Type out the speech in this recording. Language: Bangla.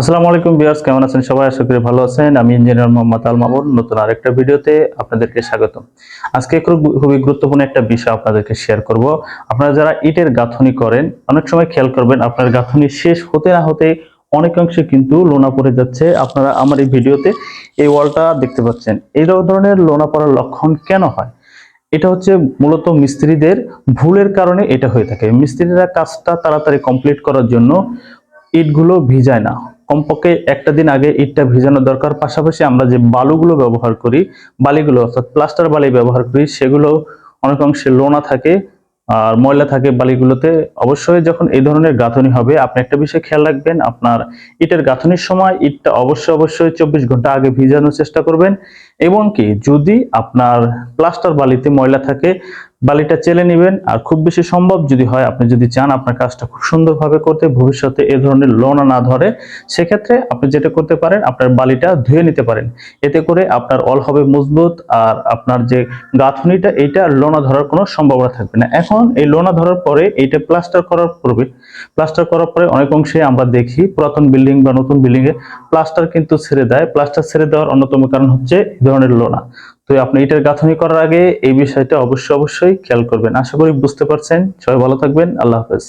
আসসালামু আলাইকুম বিয়ার্স কেমন আছেন সবাই? আশা করি ভালো আছেন। আমি ইঞ্জিনিয়ার মোহাম্মদ আল মামুন নতুন আরেকটা ভিডিওতে আপনাদেরকে স্বাগতম। আজকে খুব- খুবই গুরুত্বপূর্ণ একটা বিষয় আপনাদেরকে শেয়ার করব। আপনারা যারা ইটের গাঁথনি করেন, অনেক সময় খেয়াল করবেন আপনার গাঁথনি শেষ হতে না হতে অনেকাংশে কিন্তু লোনা পড়ে যাচ্ছে। আপনারা আমার এই ভিডিওতে এই ওয়ালটা দেখতে পাচ্ছেন। এই ধরনের লোনা পড়ার লক্ষণ কেন হয়? এটা হচ্ছে মূলত মিস্ত্রিদের ভুলের কারণে এটা হয়ে থাকে। মিস্ত্রিরা কাজটা তাড়াতাড়ি কমপ্লিট করার জন্য ইটগুলো ভিজায় না। কমপক্ষে একটা দিন আগে ইটটা ভিজানো দরকার। পাশাপাশি আমরা যে বালুগুলো ব্যবহার করি, বালিগুলো, অর্থাৎ প্লাস্টার বালি ব্যবহার করি, সেগুলো অনেক অংশে লোনা থাকে আর ময়লা থাকে বালিগুলোতে। অবশ্যই যখন এই ধরনের গাঁথনি হবে, আপনি একটা বিষয় খেয়াল রাখবেন, আপনার ইটের গাঁথনির সময় ইটটা অবশ্যই অবশ্যই চব্বিশ ঘণ্টা আগে ভিজানোর চেষ্টা করবেন। এবং কি, যদি আপনার প্লাস্টার বালিতে ময়লা থাকে বালিটা চেলে নেবেন, আর খুব বেশি সম্ভব যদি হয় আপনি যদি চান আপনার কাজটা খুব সুন্দরভাবে করতে, ভবিষ্যতে এ ধরনের লোনা না ধরে, সেক্ষেত্রে আপনি যেটা করতে পারেন, আপনার বালিটা ধুয়ে নিতে পারেন। এতে করে আপনার অল হবে মজবুত, আর আপনার যে গাঁথনিটা, এইটা লোনা ধরার কোনো সম্ভাবনা থাকবে না। এখন এই লোনা ধরার পরে এইটা প্লাস্টার করার পূর্বে, প্লাস্টার করার পরে অনেক অংশে আমরা দেখি, পুরাতন বিল্ডিং বা নতুন বিল্ডিং এ প্লাস্টার কিন্তু ছেড়ে দেয়। প্লাস্টার ছেড়ে দেওয়ার অন্যতম কারণ হচ্ছে ধরনের লোনা। তো আপনি এটার গাঁথনি করার আগে এই বিষয়টা অবশ্যই অবশ্যই খেয়াল করবেন। আশা করি বুঝতে পারছেন। সবাই ভালো থাকবেন। আল্লাহ হাফেজ।